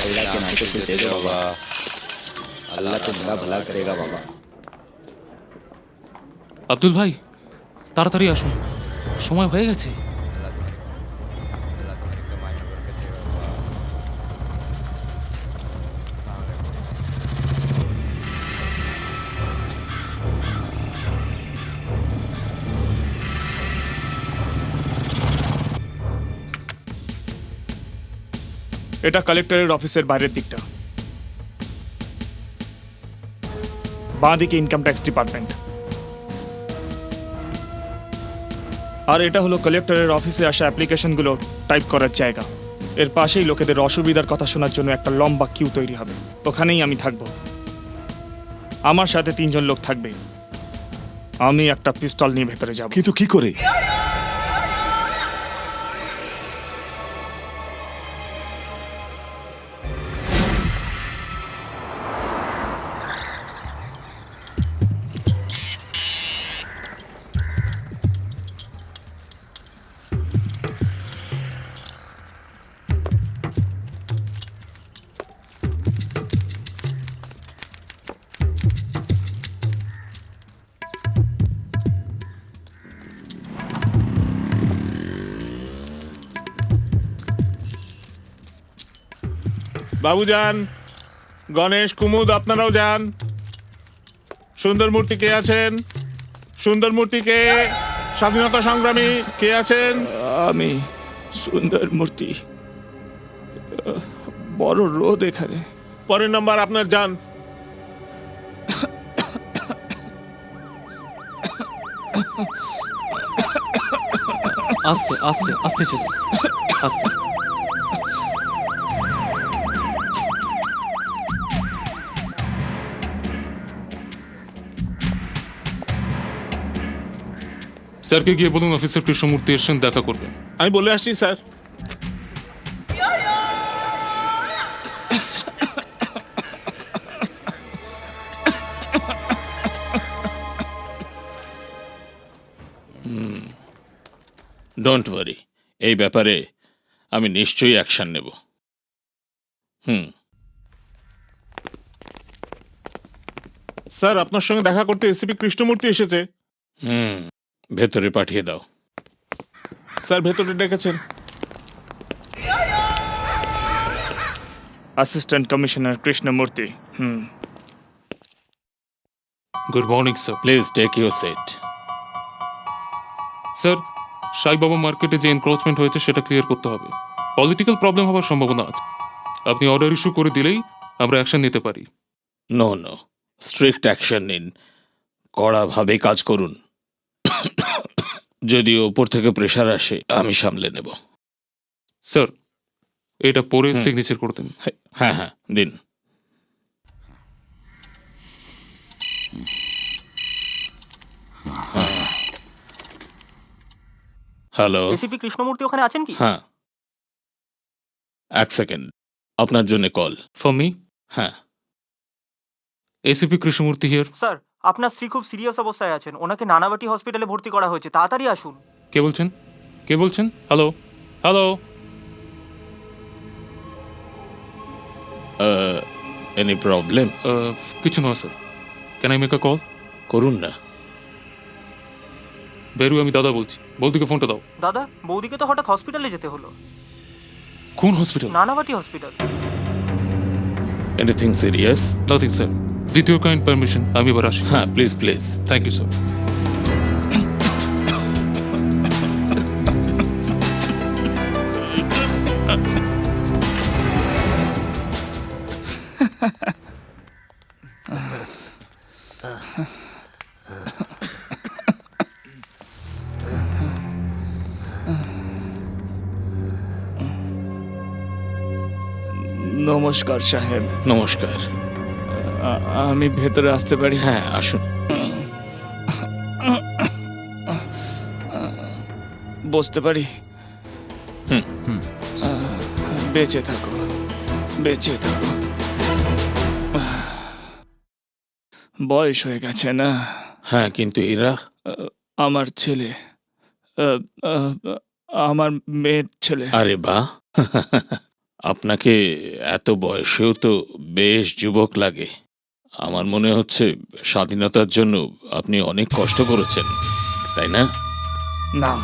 अल्लाह के नाम से कुछ दे दो बाबा अल्लाह तुम्हारा भला करेगा बाबा আব্দুল ভাই তাড়াতাড়ি আসুন সময় হয়ে গেছে এটা কালেক্টরের অফিসের বাইরের দিকটা। বাঁ দিকে ইনকাম ট্যাক্স ডিপার্টমেন্ট আর এটা হলো কালেক্টরের অফিসে আসা অ্যাপ্লিকেশনগুলো টাইপ করার জায়গা। এর পাশেই লোকেদের অসুবিধার কথা শোনার জন্য একটা লম্বা কিউ তৈরি হবে। ওখানেই আমি থাকব। আমার সাথে তিনজন লোক থাকবে। আমি একটা পিস্তল নিয়ে ভেতরে যাব। কিন্তু কি করে? বাবু যান। গণেশ কুমুদ আপনারাও যান। সুন্দর মূর্তি কে আছেন? সুন্দর মূর্তি কে? স্বাধীনতা সংগ্রামী কে আছেন? আমি সুন্দর মূর্তি। বড় রোদ এখানে। পরের নাম্বার আপনার যান। আস্তে আস্তে আস্তে চলো আস্তে। স্যারকে গিয়ে বলুন অফিসার কৃষ্ণমূর্তি এসছেন দেখা করবেন। আমি বলে আসছি স্যার। ডোন্ট ওয়ারি এই ব্যাপারে আমি নিশ্চয়ই অ্যাকশন নেব। হুম। স্যার আপনার সঙ্গে দেখা করতে এসিপি কৃষ্ণমূর্তি এসেছে। হুম। ভেতরে পাঠিয়ে দাও। স্যার ভেতরে ডেকেছেন। Assistant commissioner Krishnamurthy hmm. Good morning sir please take your seat sir Saibaba মার্কেটে যে এনক্রোচমেন্ট হয়েছে সেটা ক্লিয়ার করতে হবে। পলিটিক্যাল প্রবলেম হওয়ার সম্ভাবনা আছে। আপনি অর্ডার ইস্যু করে দিলেই আমরা অ্যাকশন নিতে পারি। নো নো স্ট্রিক্ট অ্যাকশন নিন। কড়াভাবে কাজ করুন। যদি ওপর থেকে প্রেশার আসে আমি সামলে নেব। স্যার এটা পরে। সিগনেচার করে দেন। হ্যাঁ হ্যাঁ দিন। হ্যালো এসিপি কৃষ্ণমূর্তি ওখানে আছেন কি? হ্যাঁ। এক সেকেন্ড আপনার জন্য কল ফর মি হ্যাঁ। এসিপি কৃষ্ণমূর্তি হিয়ার স্যার আপনার স্ত্রী খুব সিরিয়াস অবস্থায় আছেন। ওনাকে নানাবাটি হসপিটালে ভর্তি করা হয়েছে। তাড়াতাড়ি আসুন। কে বলছেন? কে বলছেন? হ্যালো? হ্যালো? এনি প্রবলেম কিছু নয় sir. Can I make a call করুন না। বেরু আমি দাদা বলছি। বৌদিকে ফোনটা দাও। দাদা বৌদিকে তো হঠাৎ হসপিটালে যেতে হলো। কোন hospital Nanavati hospital anything serious nothing sir দ্বিতীয় কাইন্ড পারমিশন আমি এবার আসি। হ্যাঁ please please thank you sir নমস্কার সাহেব। নমস্কার। আমি ভেতরে আসতে পারি। হ্যাঁ আসুন। বসতে পারি? বেঁচে থাকো বেঁচে থাকো। বয়স হয়ে গেছে না? হ্যাঁ কিন্তু এরা? আমার ছেলে। আমার মেয়ের ছেলে। আরে বাহ আপনাকে এত বয়সেও তো বেশ যুবক লাগে। আমার মনে হচ্ছে স্বাধীনতার জন্য আপনি অনেক কষ্ট করেছেন তাই না? না।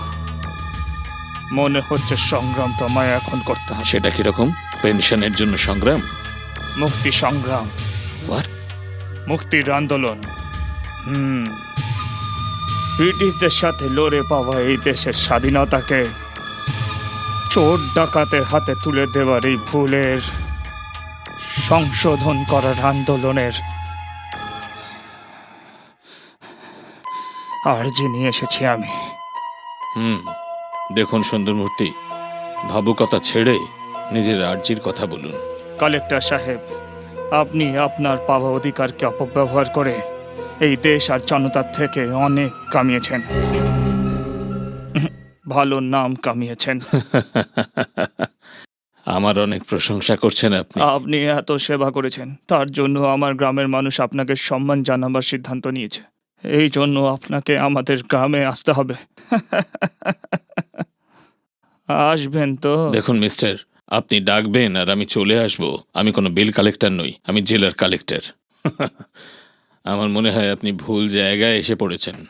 মনে হচ্ছে সংগ্রাম তো আমায় এখন করতে হবে। সেটা কীরকম? পেনশনের জন্য সংগ্রাম? মুক্তি সংগ্রাম? মুক্তির আন্দোলন। হুম। ব্রিটিশদের সাথে লড়ে পাওয়া এই দেশের স্বাধীনতাকে চোর ডাকাতের হাতে তুলে দেওয়ার এই ভুলের সংশোধন করার আন্দোলনের আর্জি নিয়ে এসেছি আমি। হুম দেখুন সুন্দরমূর্তি ভাবুকতা ছেড়ে নিজের আর্জির কথা বলুন। কালেক্টর সাহেব আপনি আপনার পাওয়া অধিকারকে অপব্যবহার করে এই দেশ আর জনতার থেকে অনেক কামিয়েছেন। ভালো নাম কামিয়েছেন। আমার অনেক প্রশংসা করছেন আপনি। আপনি এত সেবা করেছেন তার জন্য আমার গ্রামের মানুষ আপনাকে সম্মান জানাবার সিদ্ধান্ত নিয়েছে। এই জন্য আপনাকে আমাদের গ্রামে আসতে হবে। আসবেন তো। দেখুন মিস্টার আপনি ডাকবেন আর আমি চলে আসব। আমি কোনো বিল কালেক্টর নই আমি জেলার কালেক্টর। আমার মনে হয় আপনি ভুল জায়গায় এসে পড়েছেন।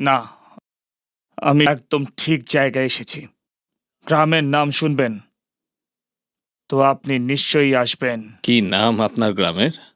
না আমি একদম ঠিক জায়গায় এসেছি। গ্রামের নাম শুনবেন। তো আপনি নিশ্চয়ই আসবেন। কি নাম আপনার গ্রামের?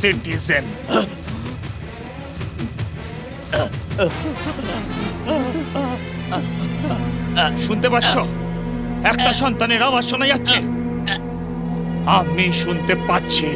সিটিজেন শুনতে পাচ্ছ? একটা সন্তানের আওয়াজ শোনা যাচ্ছে। আমি শুনতে পাচ্ছি।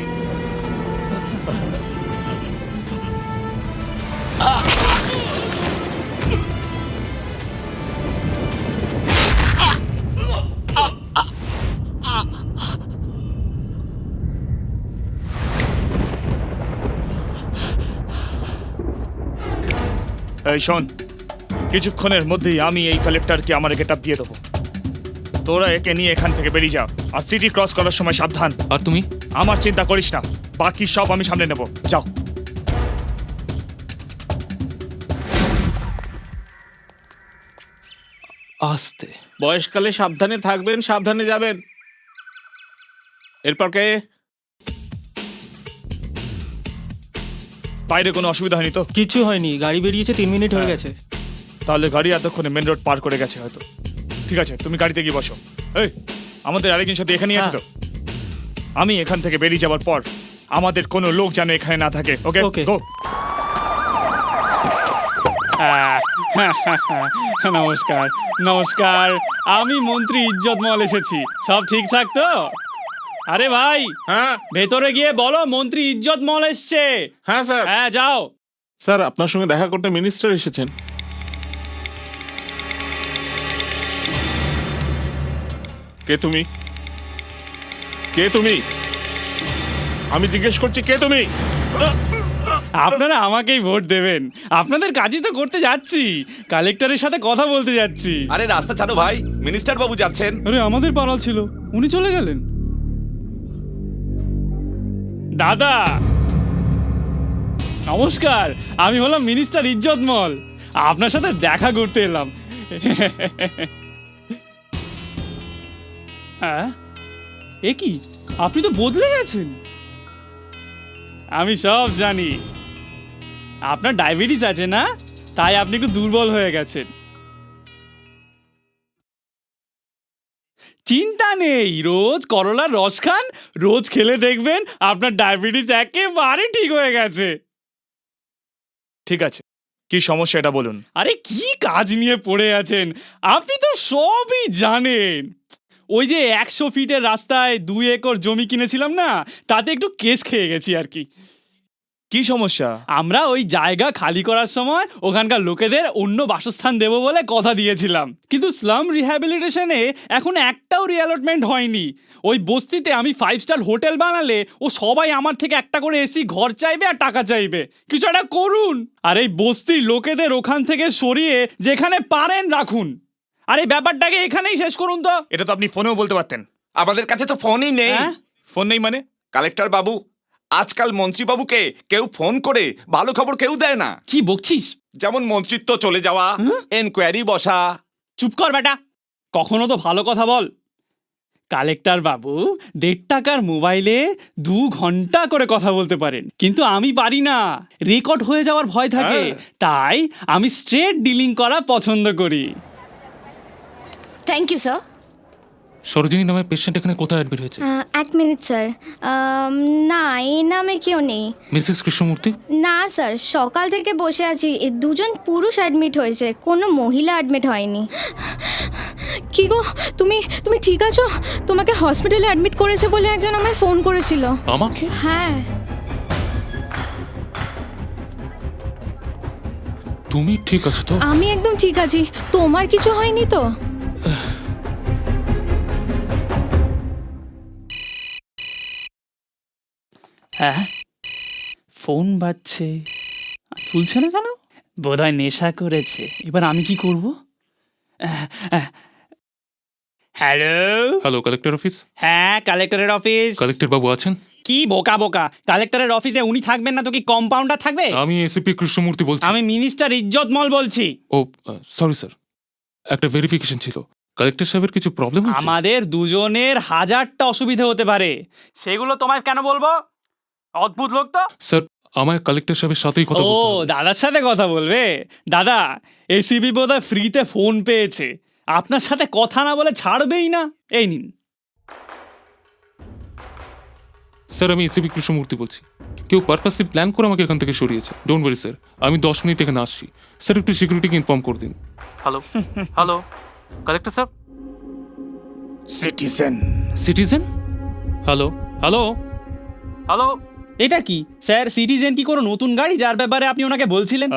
এই শোন কিছুক্ষণের মধ্যেই আমি এই কালেক্টরকে আমার গেটআপ দিয়ে দেবো। তোরা একে নিয়ে এখান থেকে বেরিয়ে যা আর সিটি ক্রস করার সময় সাবধান। আর তুমি? আমার চিন্তা করিস না বাকি সব আমি সামনে নেব। যাও। আস্তে। বয়সকালে সাবধানে থাকবেন সাবধানে যাবেন। এরপর কে? বাইরে কোনো অসুবিধা হয়নি তো? কিছু হয়নি গাড়ি বেরিয়েছে তিন মিনিট হয়ে গেছে। তাহলে গাড়ি এতক্ষণে মেন রোড পার করে গেছে হয়তো। ঠিক আছে তুমি গাড়িতে গিয়ে বসো। এই আমাদের আরেকজন সাথে এখানেই আছে তো? আমি এখান থেকে বেরিয়ে যাওয়ার পর আমাদের কোনো লোক যেন এখানে না থাকে ওকে Okay. গো নমস্কার নমস্কার। আমি মন্ত্রী ইজ্জত মল এসেছি। সব ঠিকঠাক তো? আরে ভাই হ্যাঁ? ভেতরে গিয়ে বলো মন্ত্রী ইজ্জত মল এসছে। হ্যাঁ স্যার। হ্যাঁ যাও। স্যার আপনার সঙ্গে দেখা করতে মিনিস্টার এসেছেন। কে তুমি? কে তুমি? আমি জিজ্ঞেস করছি কে তুমি? আপনারা আমাকেই ভোট দেবেন। আপনাদের কাজই তো করতে যাচ্ছি। কালেক্টরের সাথে কথা বলতে যাচ্ছি। আরে রাস্তা ছাড়ো ভাই। মিনিস্টার বাবু যাচ্ছেন। আরে আমাদের পাড়াল ছিল। উনি চলে গেলেন। দাদা! নমস্কার, আমি হলাম মিনিস্টার ইজ্জত মল। আপনার সাথে দেখা করতে এলাম। হ্যাঁ? এ কি? আপনি তো বদলে গেছেন। আমি সব জানি। আপনার ডায়াবেটিস আছে না? তাই আপনি একটু দুর্বল হয়ে গেছেন। চিন্তা নেই। রোজ করলার রস খান রোজ খেলে দেখবেন আপনার ডায়াবেটিস একেবারে ঠিক হয়ে গেছে। ঠিক আছে কি সমস্যা এটা বলুন। আরে কি কাজ নিয়ে পড়ে আছেন? আপনি তো সবই জানেন। ওই যে একশো ফিটের রাস্তায় দুই একর জমি কিনেছিলাম না তাতে একটু কেস খেয়ে গেছি আর কি। কি সমস্যা? আমরা ওই জায়গা খালি করার সময় ওখানকার লোকেদের অন্য বাসস্থান দেব বলে কথা দিয়েছিলাম। কিন্তু স্লাম রিহ্যাবিলিটেশনে এখন একটাও রিঅ্যালটমেন্ট হয়নি। ওই বস্তিতে আমি ফাইভ স্টার হোটেল বানালে ও সবাই আমার থেকে একটা করে এসি ঘর চাইবে আর টাকা চাইবে। কিছু একটা করুন। আর এই বস্তির লোকেদের ওখান থেকে সরিয়ে যেখানে পারেন রাখুন। আর এই ব্যাপারটাকে এখানেই শেষ করুন তো। এটা তো আপনি ফোনেও বলতে পারতেন। আমাদের কাছে তো ফোনই নেই। হ্যাঁ? ফোন নেই মানে? কালেক্টর বাবু আজকাল মন্ত্রী বাবুকে কেউ ফোন করে ভালো খবর কেউ দেয় না। কি বকছিস? যেমন মন্ত্রিত্ব চলে যাওয়া এনকোয়ারি বসা। চুপ কর বেটা কখনো তো ভালো কথা বল। কালেক্টর বাবু দেড় টাকার মোবাইলে দু ঘণ্টা করে কথা বলতে পারেন কিন্তু আমি পারি না। রেকর্ড হয়ে যাওয়ার ভয় থাকে তাই আমি স্ট্রেট ডিলিং করা পছন্দ করি। থ্যাংক ইউ স্যার সরোজিনী নামে পেশেন্ট এখানে কোথায় অ্যাডমিট হয়েছে? এক মিনিট স্যার না এই নামে কেউ নেই। মিসেস কৃষ্ণমূর্তি? না স্যার সকাল থেকে বসে আছি। দুজন পুরুষ অ্যাডমিট হয়েছে। কোনো মহিলা অ্যাডমিট হয়নি। কি গো? তুমি তুমি ঠিক আছো? তোমাকে হসপিটালে অ্যাডমিট করেছে বলে একজন আমায় ফোন করেছিল। আমাকে? হ্যাঁ। তুমি ঠিক আছো তো? আমি একদম ঠিক আছি। তোমার কিছু হয়নি তো? হ্যাঁ? ফোন বাজছে। তুলছে না কেন? বোধহয় নেশা করেছে। এবার আমি কি করব? হ্যালো? হ্যালো কালেক্টর অফিস হ্যাঁ কালেক্টরের অফিস কালেক্টর বাবু আছেন? কি বোকা বোকা? কালেক্টরের অফিসে উনি থাকবেন না তো কি কম্পাউন্ডার থাকবে? আমি এসিপি কৃষ্ণমূর্তি বলছি। আমি মিনিস্টার ইজ্জত মল বলছি। ও সরি স্যার একটা ভেরিফিকেশন ছিল। কালেক্টর সাহেবের কিছু প্রবলেম আমাদের দুজনের হাজারটা অসুবিধা হতে পারে। সেগুলো তোমায় কেন বলব? অদ্ভুত লোক তো? স্যার আমায় কালেক্টর সাহেবের সাথেই কথা ও বলতে হবে। দাদার সাথে কথা বলবে? দাদা এসিবি বোধহয় ফ্রিতে ফোন পেয়েছে। আপনার সাথে কথা না বলে ছাড়বেই না। এই নিন। স্যার আমি এসিপি কৃষ্ণমূর্তি বলছি। কেউ পারপাসলি প্ল্যান করে আমাকে এখান থেকে সরিয়েছে। Don't worry sir. আমি দশ মিনিট এখানে আসছি। স্যার একটু সিকিউরিটিকে ইনফর্ম করে দিন। Hello hello collector sir citizen citizen hello hello hello এটা কি? স্যার সিটিজেন কি কোনো নতুন গাড়ি? যার ব্যাপারে আপনি ওনাকে বলছিলেন?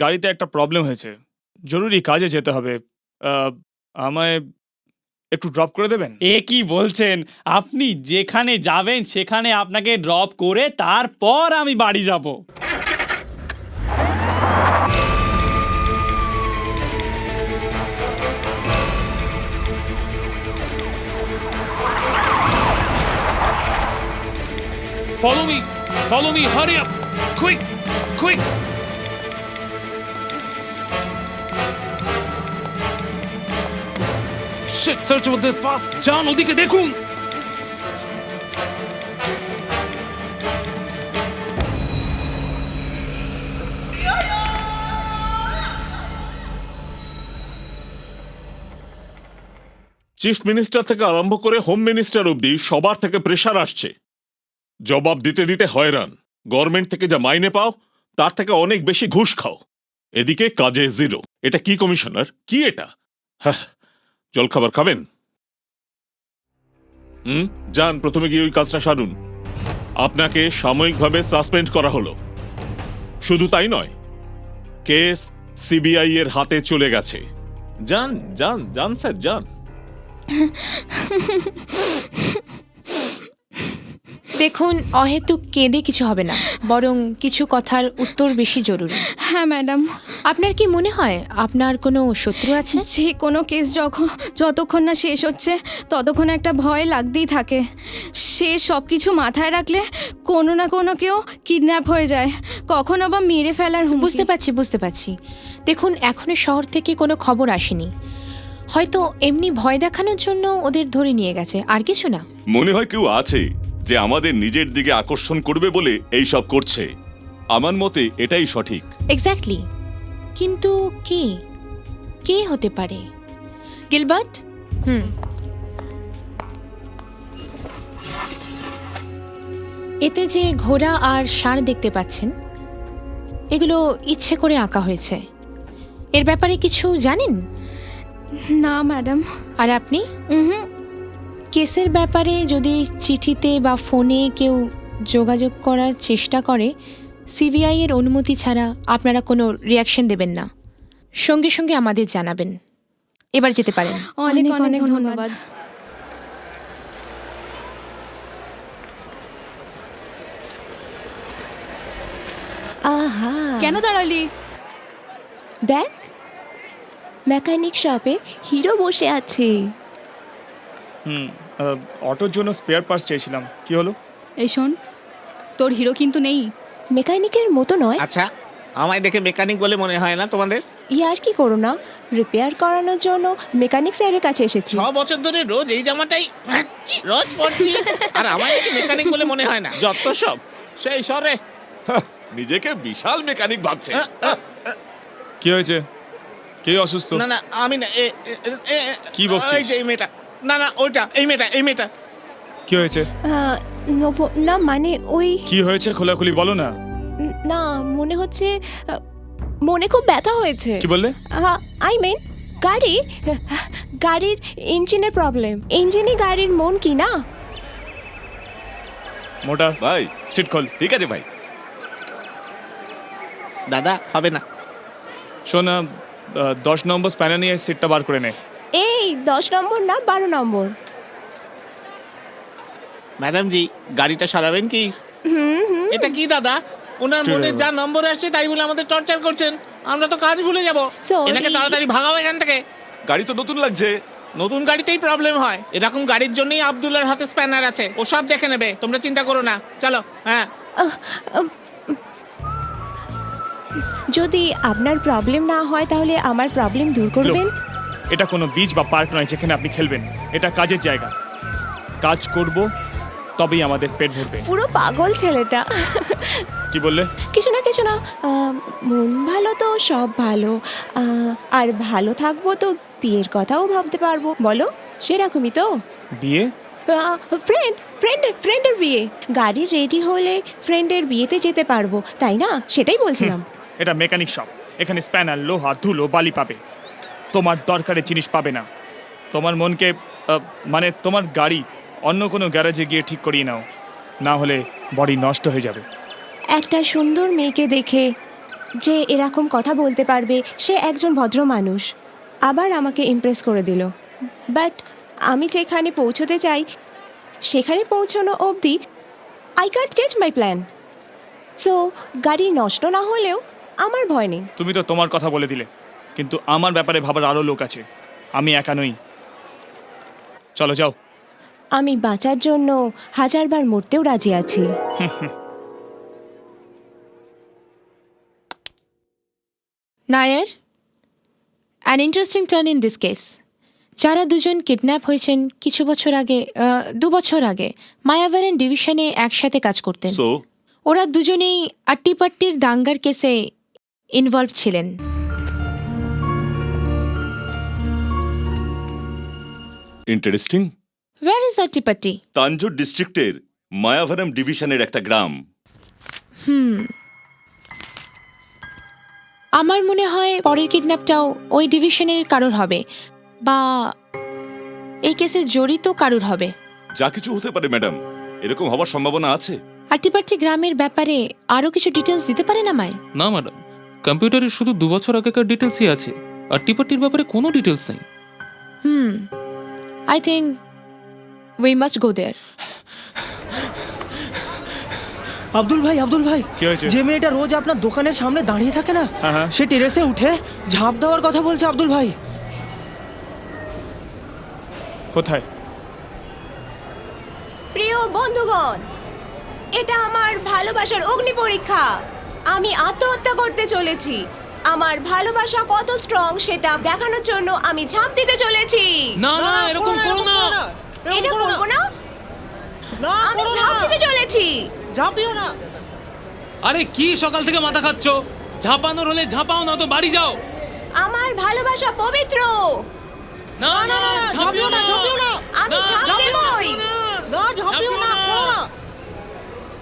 গাড়িতে একটা প্রবলেম হয়েছে। জরুরি কাজে যেতে হবে। আহ, আমায় একটু ড্রপ করে দেবেন? এ কি বলছেন? আপনি যেখানে যাবেন সেখানে আপনাকে ড্রপ করে তারপর আমি বাড়ি যাব। Follow me! Follow me! Hurry up! Quick! Quick! Shit, search over there fast! যান ওদিকে দেখুন চিফ মিনিস্টার থেকে আরম্ভ করে হোম মিনিস্টার অবধি সবার থেকে প্রেশার আসছে জবাব দিতে দিতে হয়রান। গভর্নমেন্ট থেকে যা মাইনে পাও, তার থেকে অনেক বেশি ঘুষ খাও। এদিকে কাজে জিরো। এটা কি কমিশনার? কি এটা? হ্যাঁ জলখাবার খাবেন? হুম, যান, প্রথমে গিয়ে ওই কাজটা সারুন। আপনাকে সাময়িকভাবে সাসপেন্ড করা হলো। শুধু তাই নয়, কেস সিবিআই এর হাতে চলে গেছে। যান যান যান, স্যার, যান। দেখুন অহেতুক কেঁদে কিছু হবে না বরং কিছু কথার উত্তর বেশি জরুরি। হ্যাঁ ম্যাডাম। আপনার কি মনে হয় আপনার কোনো শত্রু আছে? যে কোনো কেস যখন যতক্ষণ না শেষ হচ্ছে ততক্ষণ একটা ভয় লাগতেই থাকে। সে সব কিছু মাথায় রাখলে কোনো না কোনো কেউ কিডন্যাপ হয়ে যায় কখনো বা মেরে ফেলার বুঝতে পারছি বুঝতে পারছি। দেখুন এখনও শহর থেকে কোনো খবর আসেনি। হয়তো এমনি ভয় দেখানোর জন্য ওদের ধরে নিয়ে গেছে আর কিছু না। মনে হয় কেউ আছে। যে আমাদের নিজের দিকে আকর্ষণ করবে বলে এই সব করছে। আমার মতে এটাই সঠিক। এক্স্যাক্টলি কিন্তু কে? কে হতে পারে? গিলবার্ট? হুম। এতে যে ঘোড়া আর ষাঁড় দেখতে পাচ্ছেন এগুলো ইচ্ছে করে আঁকা হয়েছে। এর ব্যাপারে কিছু জানেন? না ম্যাডাম। আর আপনি? হুম কেসের ব্যাপারে যদি চিঠিতে বা ফোনে কেউ যোগাযোগ করার চেষ্টা করে সিবিআই এর অনুমতি ছাড়া আপনারা কোনো রিয়াকশন দেবেন না। সঙ্গে সঙ্গে আমাদের জানাবেন। এবার যেতে পারেন। অনেক অনেক ধন্যবাদ। আহা। কেন দাঁড়ালি? দেখ মেকানিক শপে হিরো বসে আছে। হুম আহ, অটোর জন্য স্পেয়ার পার্টস চেয়েছিলাম কি হলো? এই শোন তোর হিরো কিন্তু নেই। মেকানিকের মতো নয়। আচ্ছা আমায় দেখে মেকানিক বলে মনে হয় না তোমাদের? ইয়ার কি করো না রিপেয়ার করানোর জন্য মেকানিক স্যারের কাছে এসেছি। ছ বছর ধরে রোজ এই জামাটাই হাঁচি, রোজ পড়ছি আর আমায় দেখে মেকানিক বলে মনে হয় না। যত সব সেই সরে। নিজেকে বিশাল মেকানিক ভাবছে। কি হয়েছে? কে অসুস্থ? না না আমি না এ এ- এ- এ- কি বকছিস? এই যে এই মেয়েটা। না না ওইটা এই মেয়েটা এই মেয়েটা। কি হয়েছে? আহ, নব- না মানে ওই কি হয়েছে খোলাখুলি বলো না। না মনে হচ্ছে আহ, মনে খুব ব্যথা হয়েছে। কি বললে? আই মিন গাড়ি গাড়ির ইঞ্জিনের প্রবলেম। ইঞ্জিনই গাড়ির মন কি না? মোটা ভাই। সিট খোল। ঠিক আছে ভাই। দাদা হবে না। শোন দশ নম্বর স্প্যানার নিয়ে সিটটা বার করে নে। এই দশ নম্বর না বারো নম্বর? ম্যাডাম জি গাড়িটা সারাবেন কি? এটা কি দাদা? ওনার মনে যা নম্বর আসছে তাই বলে আমাদের টর্চার করছেন। আমরা তো কাজ ভুলে যাব। এটাকে তাড়াতাড়ি ভাগাও এখান থেকে। গাড়ি তো নতুন লাগছে। নতুন গাড়িতেই প্রবলেম হয়। এরকম গাড়ির জন্যই আব্দুল্লার হাতে স্প্যানার আছে। ও সব দেখে নেবে। তোমরা চিন্তা করো না। চলো হ্যাঁ। যদি আপনার প্রবলেম না হয় তাহলে আমার প্রবলেম দূর করবেন? এটা কোনো বিচ বা পার্ক নয় যেখানে আপনি খেলবেন। এটা কাজের জায়গা। কাজ করব তবেই আমাদের পেট ভরবে। পুরো পাগল ছেলেটা। কি বললে? কিছু না কিছু না। আহ, মন ভালো তো সব ভালো। আহ, আর ভালো থাকব তো বিয়ের কথাও ভাবতে পারব। বলো সেরকমই তো। বিয়ে? ফ্রেন্ড ফ্রেন্ডের ফ্রেন্ডের বিয়ে। গাড়ি রেডি হলে ফ্রেন্ডের বিয়েতে যেতে পারব। তাই না? সেটাই বলছিলাম। এটা মেকানিক শপ এখানে স্প্যানার লোহা ধুলো বালি পাবে। তোমার দরকারের জিনিস পাবে না। তোমার মনকে মানে তোমার গাড়ি অন্য কোনো গ্যারেজে গিয়ে ঠিক করিয়ে নাও না হলে বডি নষ্ট হয়ে যাবে। একটা সুন্দর মেয়েকে দেখে যে এরকম কথা বলতে পারবে সে একজন ভদ্র মানুষ। আবার আমাকে ইমপ্রেস করে দিল। বাট আমি যেখানে পৌঁছতে চাই সেখানে পৌঁছানো অবধি I can't change my plan so গাড়ি নষ্ট না হলেও আমার ভয় নেই। তুমি তো তোমার কথা বলে দিলে। কিন্তু আমার ব্যাপারে ভাবার আরও লোক আছে। আমি একা নই। চলো যাও। আমি বাঁচার জন্য হাজারবার মরতেও রাজি আছি। Nair an interesting turn in this case যারা দুজন কিডন্যাপ হয়েছেন কিছু বছর আগে আহ, দু বছর আগে মায়াভারেন ডিভিশনে একসাথে কাজ করতেন। সো ওরা দুজনেই আট্টিপাট্টির দাঙ্গার কেসে ইনভলভ ছিলেন। Interesting where is Attipatti Tanjore ডিস্ট্রিক্টের মায়াভারাম ডিভিশনের একটা গ্রাম। হুম আমার মনে হয় পরের কিডন্যাপটাও ওই ডিভিশনের কারোর হবে বা এই কেসে জড়িত কারোর হবে। যা কিছু হতে পারে ম্যাডাম এরকম হওয়ার সম্ভাবনা আছে। আট্টিপাট্টি গ্রামের ব্যাপারে আরও কিছু ডিটেলস দিতে পারেন আমায়? না ম্যাডাম কম্পিউটারে শুধু দু বছর আগেকার ডিটেলসই আছে। আর টিপাটির ব্যাপারে কোনো ডিটেলস নেই। হুম I think we must go there Abdul ভাই আব্দুল ভাই কি হয়েছে? যে মেয়েটা রোজ আপনার দোকানের সামনে দাঁড়িয়ে থাকে না হ্যাঁ হ্যাঁ। সে টেরেসে উঠে ঝাঁপ দেওয়ার কথা বলছে আব্দুল ভাই। কোথায়? প্রিয় বন্ধুগণ এটা আমার ভালোবাসার অগ্নি পরীক্ষা। আমি আত্মহত্যা করতে চলেছি। আমার ভালোবাসা কত স্ট্রং সেটা দেখানোর জন্য আমি ঝাঁপ দিতে চলেছি। না না এরকম করো না। এটা করব না? আমি ঝাঁপ দিতে চলেছি। ঝাঁপিও না। আরে কি সকাল থেকে মাথা খাচ্ছ? ঝাঁপানোর হলে ঝাঁপাও না তো বাড়ি যাও। আমার ভালোবাসা পবিত্র। না না না ঝাঁপিও না ঝাঁপিও না। আমি ঝাঁপ দেবই। না ঝাঁপিও না করো না।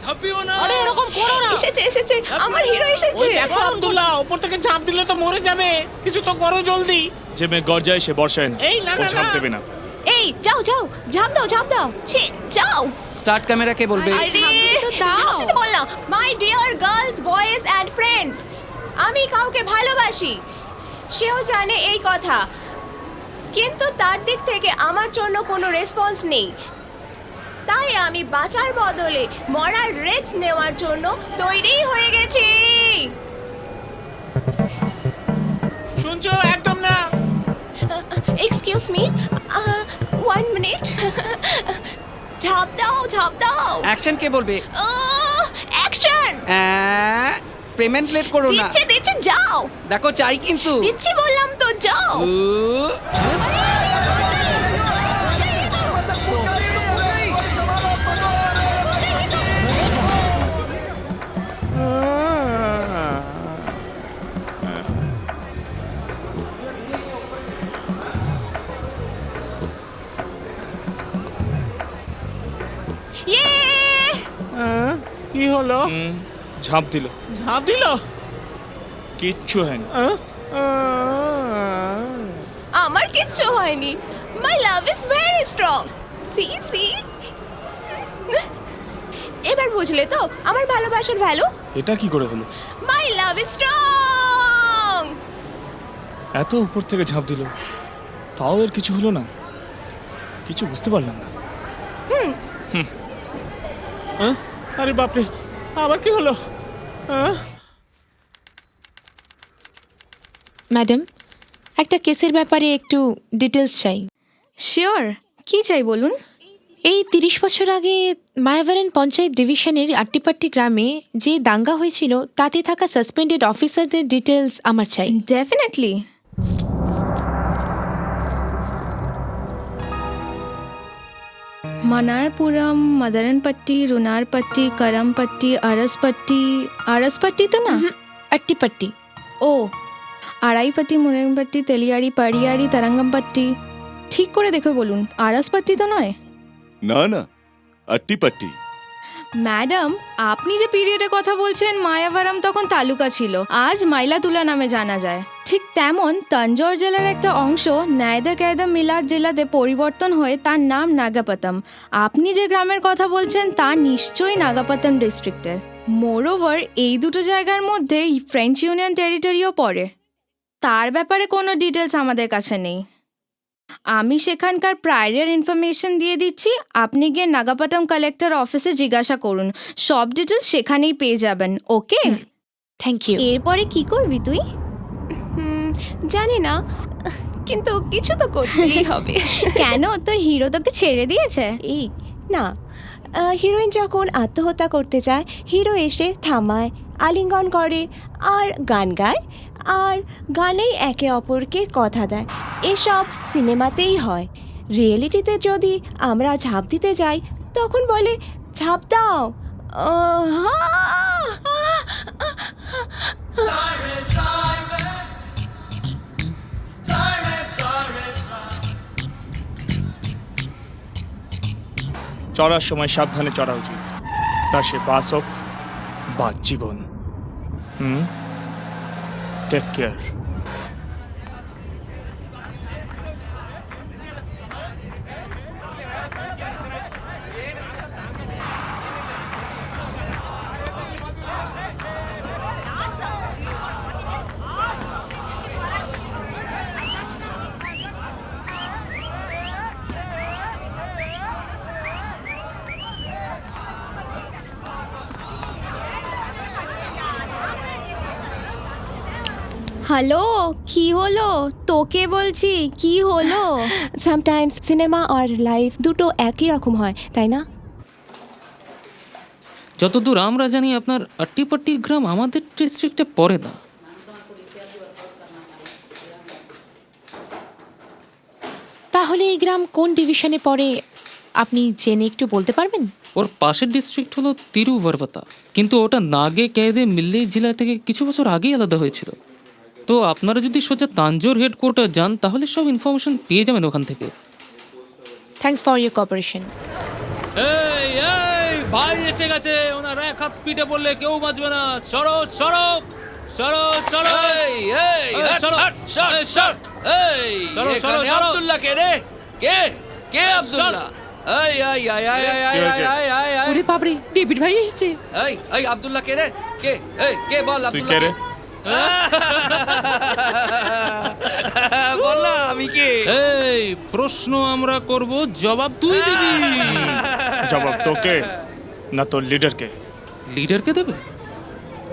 ঝাঁপিও না। আরে এরকম করো না। এসেছে এসেছে। আমার হিরো এসেছে। ওই দেখো আব্দুল্লাহ ওপর থেকে ঝাঁপ দিলে তো মরে যাবে। কিছু তো করো জলদি। যে মেয়ে গর্জায় সে বর্ষায় না এই না, না, ঝাঁপ না। দেবে না। এই যাও যাও ঝাঁপ দাও ঝাঁপ দাও। ছি যাও। স্টার্ট ক্যামেরা কে বলবে? আরে, ঝাঁপ দিতে তো দাও। বললাম। My dear girls boys and friends আমি কাউকে ভালোবাসি। সেও জানে এই কথা। কিন্তু তার দিক থেকে আমার জন্য কোনো রেসপন্স নেই। তাই আমি বাঁচার বদলে মরার রিস্ক নেওয়ার জন্য তৈরি হয়ে গেছি। শুনছো? একদম না। এক্সকিউজ মি ওয়ান মিনিট ঝাঁপ দাও ঝাঁপ দাও। অ্যাকশন কে বলবে? অ্যাকশন পেমেন্ট লেট করো না। দিচ্ছে দিচ্ছে যাও। দেখো চাই কিন্তু। দিচ্ছি বললাম তো যাও। কি হলো? হুম, ঝাঁপ দিল। ঝাঁপ দিল? কিচ্ছু হয়নি। আমার কিচ্ছু হয়নি। My love is very strong C C. এবার বুঝলে তো আমার ভালোবাসার ভ্যালু এটা কি করে হলো? মাই লাভ ইজ স্ট্রং এত উপর থেকে ঝাঁপ দিল। তাও এর কিছু হলো না? কিছু বুঝতে পারলাম না। হুম। আহ? আরে বাপরে আবার কি হলো? ম্যাডাম একটা কেসের ব্যাপারে একটু ডিটেলস চাই। শিওর কি চাই বলুন? এই তিরিশ বছর আগে মায়াভারেন পঞ্চায়েত ডিভিশনের আট্টিপাট্টি গ্রামে যে দাঙ্গা হয়েছিল তাতে থাকা সাসপেন্ডেড অফিসারদের ডিটেলস আমার চাই। ডেফিনেটলি মনারপুরম মাদারনপট্টি রুনারপট্টি করমপট্টি আরসপট্টি আরসপট্টি তো না আট্টিপট্টি ও আড়াইপট্টি মুরেনপট্টি তেলিয়ারি পাড়িয়াড়ি তারাঙ্গমপট্টি ঠিক করে দেখে বলুন আরসপট্টি তো নয়? না না আট্টিপট্টি পাট্টি ম্যাডাম, আপনি যে পিরিয়ডে কথা বলছেন, মায়াভারম তখন তালুকা ছিল। আজ মাইলাতুলা নামে জানা যায়। ঠিক তেমন তঞ্জোর জেলার একটা অংশ ন্যায়দা ক্যায়দা মিলাদ জেলাতে পরিবর্তন হয়ে তার নাম নাগাপাতাম আপনি যে গ্রামের কথা বলছেন, তা নিশ্চয়ই নাগাপাতাম ডিস্ট্রিক্টের। মোরওভার, এই দুটো জায়গার মধ্যে ফ্রেঞ্চ ইউনিয়ন টেরিটরিও পড়ে। তার ব্যাপারে কোনো ডিটেলস আমাদের কাছে নেই। আমি সেখানকার প্রায়রের ইনফরমেশন দিয়ে দিচ্ছি। আপনি গিয়ে নাগাপাটাম কালেক্টর অফিসে জিজ্ঞাসা করুন। সব ডিটেলস সেখানেই পেয়ে যাবেন ওকে থ্যাংক ইউ এরপরে কি করবি তুই? জানি না কিন্তু কিছু তো করতেই হবে। কেন? তোর হিরো তোকে ছেড়ে দিয়েছে? এই না হিরোইন যখন আত্মহত্যা করতে যায় হিরো এসে থামায় আলিঙ্গন করে আর গান গায় আর গানেই একে অপরকে কথা দেয়। এসব সিনেমাতেই হয়। রিয়েলিটিতে যদি আমরা ঝাঁপ দিতে যাই, তখন বলে, ঝাঁপ দাও। চড়ার সময় সাবধানে চড়া উচিত। তা সে বাস হোক বা জীবন। হুম? টেক কেয়ার হ্যালো কি হলো? তোকে বলছি কি হলো? সামটাইমস সিনেমা আর লাইফ দুটো একই রকম হয় তাই না? যতদূর আমরা জানি আপনার আট্টিপাট্টি গ্রাম আমাদের ডিস্ট্রিক্টে পড়ে না। তাহলে এই গ্রাম কোন ডিভিশনে পড়ে আপনি জেনে একটু বলতে পারবেন? ওর পাশের ডিস্ট্রিক্ট হলো তিরুবরবতা কিন্তু ওটা নাগে কেদে মিল্লি জেলা থেকে কিছু বছর আগেই আলাদা হয়েছিল। তো আপনারা যদি সোজা তাঞ্জোর হেডকোয়ার্টার যান তাহলে সব ইনফরমেশন পেয়ে যাবেন ওখান থেকে থ্যাঙ্কস ফর ইউর কপারেশন এই এই ভাই এসে গেছে ওনার এক হাত পিঠে বললে কেউ বাঁচবে না সরো সরো সরো সরো এই সরো এই, সরো, সরো, সরো। কে রে কে কে আব্দুল্লাহ এই এই এই এই এই এই হয়েছে? এই এই এই ওরে বাবরে ডেভিড ভাই এসেছে এই এই আব্দুল্লাহ কে রে কে এই কে বল তুই আব্দুল্লাহ কে রে বল না আমি কে? এই প্রশ্ন আমরা করব জবাব তুই দিবি। জবাব তোকে না তোর লিডারকে। লিডারকে দেবে?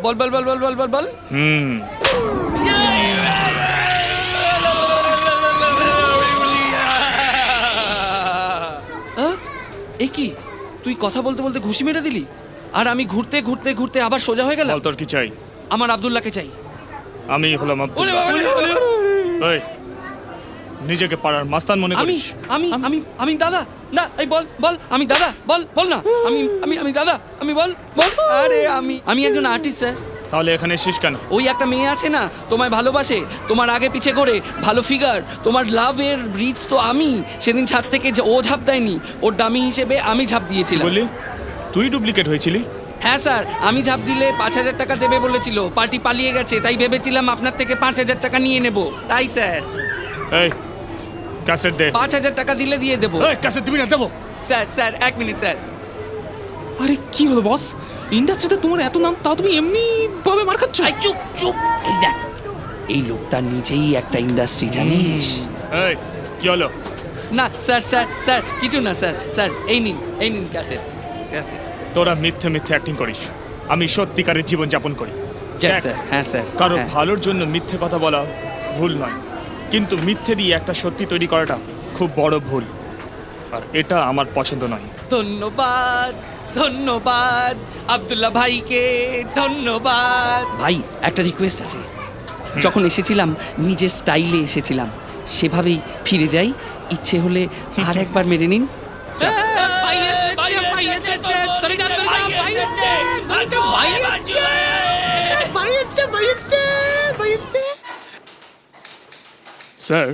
বল বল বল বল বল বল বল। হুম? এ কি? তুই কথা বলতে বলতে ঘুষি মেরে দিলি? আর আমি ঘুরতে ঘুরতে ঘুরতে আবার সোজা হয়ে গেলাম? তোর কি চাই? আমার আব্দুল্লাহকে চাই। আমি হলাম আব্দুল্লাহ বাবা। এই নিজেকে পাড়ার মাস্তান মনে আমি করিস। আমি আমি আমি দাদা। না এই বল বল আমি দাদা বল বল না। আমি আমি আমি দাদা আমি বল বল। আরে আমি আমি একজন আর্টিস্ট স্যার তাহলে এখানে এসিস কেন? ওই একটা মেয়ে আছে না তোমায় ভালোবাসে তোমার আগে পিছে করে ভালো ফিগার তোমার লাভের রিচ তো আমি। সেদিন ছাদ থেকে যে ও ঝাঁপ দেয়নি ওর ডামি হিসেবে আমি ঝাঁপ দিয়েছিলাম। বললি? তুই ডুপ্লিকেট হয়েছিলি? হ্যাঁ স্যার আমি ঝাঁপ দিলে পাঁচ হাজার টাকা দেবে বলেছিল। পার্টি পালিয়ে গেছে তাই ভেবেছিলাম আপনার থেকে পাঁচ হাজার টাকা নিয়ে নেব। তাই স্যার। এই ক্যাসেট দে। পাঁচ হাজার টাকা দিলে দিয়ে দেবো। এই ক্যাসেট দিবি না দেবো। স্যার স্যার এক মিনিট স্যার। আরে কি হলো বস? ইন্ডাস্ট্রিতে তোমার এত নাম তাও তুমি এমনি ভাবে মার খাচ্ছ? আই চুপ চুপ। এই দেখ এই লোকটা নিজেই একটা ইন্ডাস্ট্রি জানিস? এই কি হলো? না স্যার স্যার স্যার কিছু না স্যার স্যার এই নিন এই নিন ক্যাসেট ক্যাসেট। তোরা মিথ্যে মিথ্যে অ্যাক্টিং করিস। আমি সত্যিকারের জীবন যাপন করি হ্যাঁ স্যার কারও হ্যাঁ। ভালোর জন্য মিথ্যে কথা বলা ভুল নয়। কিন্তু মিথ্যে দিয়ে একটা সত্যি তৈরি করাটা খুব বড় ভুল। আর এটা আমার পছন্দ নয়। ধন্যবাদ ধন্যবাদ আব্দুল্লাহ ভাইকে ধন্যবাদ। ভাই একটা রিকোয়েস্ট আছে। যখন এসেছিলাম নিজের স্টাইলে এসেছিলাম সেভাবেই ফিরে যাই। ইচ্ছে হলে আর একবার মেরে নিন স্যার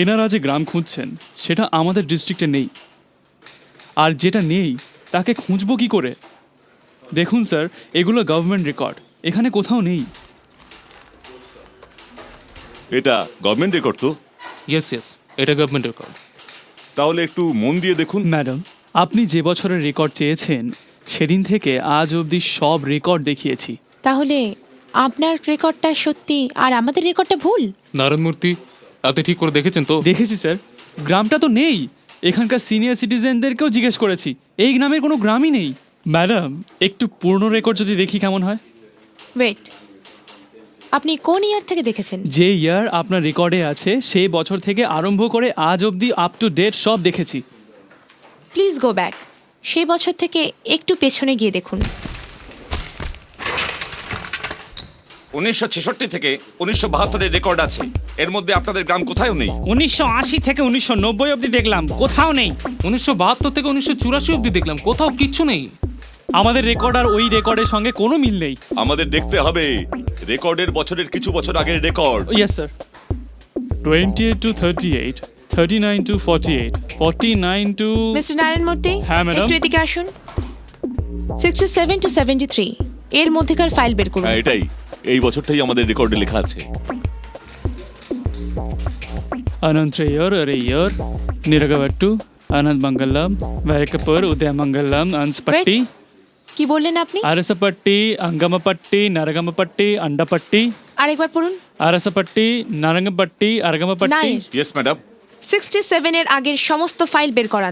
এনারা যে গ্রাম খুঁজছেন সেটা আমাদের ডিস্ট্রিক্টে নেই। আর যেটা নেই তাকে খুঁজবো কি করে? দেখুন স্যার এগুলো গভর্নমেন্ট রেকর্ড এখানে কোথাও নেই। এটা গভর্নমেন্ট রেকর্ড তো? ইয়েস ইয়েস এটা গভর্নমেন্ট রেকর্ড তাহলে একটু মন দিয়ে দেখুন। ম্যাডাম আপনি যে বছরের রেকর্ড চেয়েছেন সেদিন থেকে আজ অবধি সব রেকর্ড দেখিয়েছি। তাহলে আপনার রেকর্ডটা সত্যি আর আমাদের রেকর্ডটা ভুল? নারায়ণ মূর্তি আপনি ঠিক করে দেখেছেন তো? দেখেছি স্যার। গ্রামটা তো নেই। এখানকার সিনিয়র সিটিজেনদেরকেও জিজ্ঞেস করেছি। এই গ্রামের কোনো গ্রামই নেই। ম্যাডাম একটু পুরনো রেকর্ড যদি দেখি কেমন হয়? ওয়েট আপনি কোন ইয়ার থেকে দেখেছেন? যে ইয়ার আপনার রেকর্ডে আছে সেই বছর থেকে আরম্ভ করে আজ অবধি আপ টু ডেট সব দেখেছি। প্লিজ গো ব্যাক সেই বছর থেকে একটু পেছনে গিয়ে দেখুন। উনিশশো ছেষট্টি থেকে উনিশশো বাহাত্তরের রেকর্ড আছে। এর মধ্যে আপনাদের গ্রাম কোথাও নেই। উনিশশো আশি থেকে উনিশশো নব্বই অবধি দেখলাম কোথাও নেই। উনিশশো বাহাত্তর থেকে উনিশশো চুরাশি অব্দি দেখলাম কোথাও কিচ্ছু নেই। আমাদের রেকর্ড আর ওই রেকর্ডের সঙ্গে কোনো মিল নেই। আমাদের দেখতে হবে রেকর্ডের বছরের কিছু বছর আগের record. Yes sir twenty eight to thirty eight. Thirty nine to forty eight forty nine to mister Narayan Murthy হ্যাঁ, ম্যাডাম। একটু এদিকে আসুন sixty seven to seventy three এর মধ্যেকার ফাইল বের করুন হ্যাঁ এটাই এই বছরটাই আমাদের রেকর্ডে লেখা আছে అనంతరయ్యర్ అరయ్యర్ నిరగవట్టు అనంత్ మంగళం వెరకపూర్ ఉదయమంగళం అన్స్పట్టి কি বললেন আপনি అరసపట్టి అంగమపట్టి నరగమపట్టి అండపట్టి আরেকবার পড়ুন అరసపట్టి నరంగపట్టి అరగమపట్టి নায়ের ইয়েস ম্যাডাম sixty সেভেনের আগের সমস্ত ফাইল বের করান।